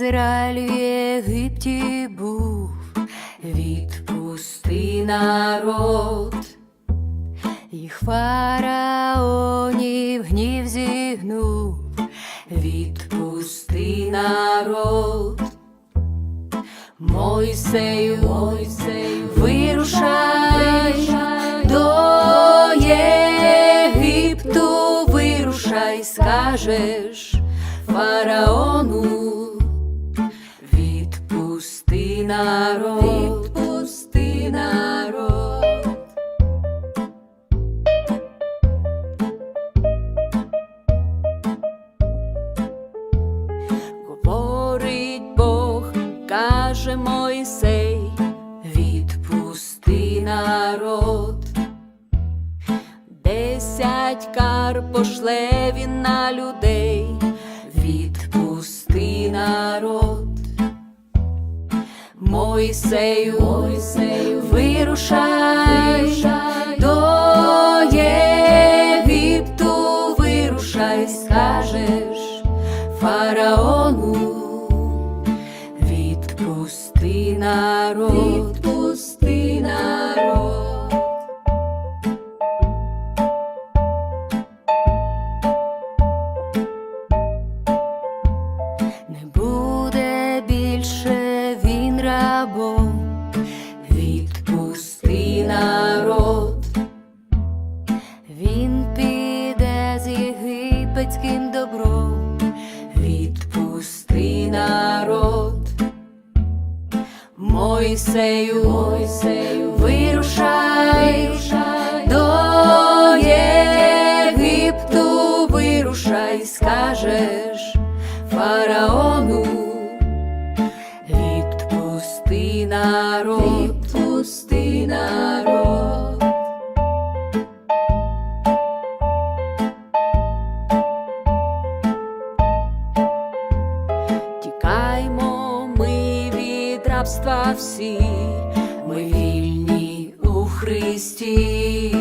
Ізраїль в Єгипті був, відпусти народ, їх фараонів гнів зігнув, відпусти народ. Мойсею, Мойсею, вирушай, до Єгипту, вирушай, скажеш. Фараону, каже Мойсей, відпусти народ. Десять кар пошле він на людей, відпусти народ. Мойсею, Мойсею, вирушай, народ, Мойсею, Мойсею, вирушай, до Єгипту, вирушай, скажеш фараону, рабства всі, ми вільні у Христі.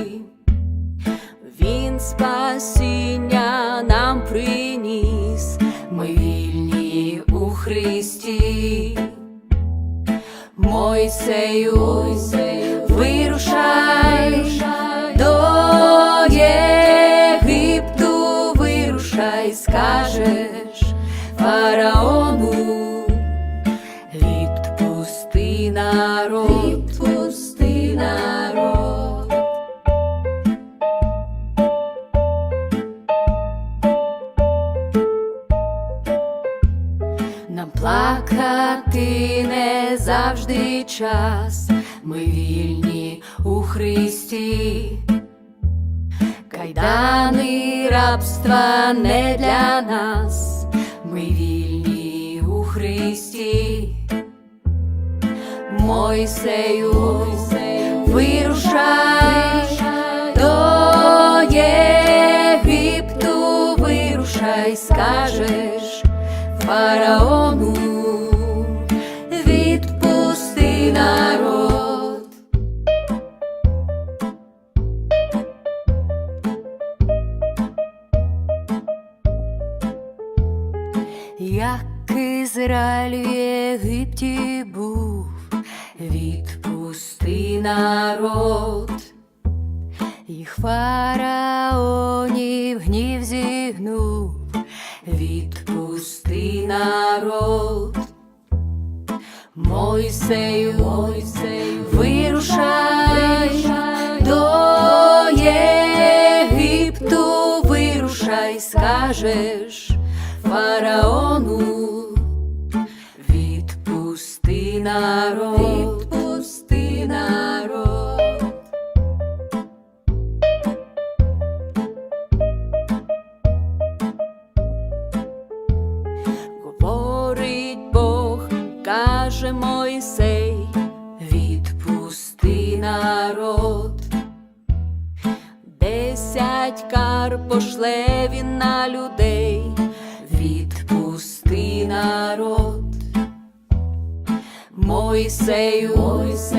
Він спасіння нам приніс, ми вільні у Христі. Мойсею, вирушай, до Єгипту, вирушай, скажеш фараону, плакати не завжди час, ми вільні у Христі. Кайдани рабства не для нас, ми вільні у Христі. Мойсею вирушай, Як Ізраїль в Єгипті був, відпусти народ, їх фараонів гнів зігнув, відпусти народ. Мойсею, Мойсею, вирушай, до Єгипту, вирушай, скажеш фараону, відпусти народ, відпусти народ. Говорить Бог, каже Мойсей, відпусти народ. Десять кар пошле він на людей, відпусти народ. Мойсею, Мойсею,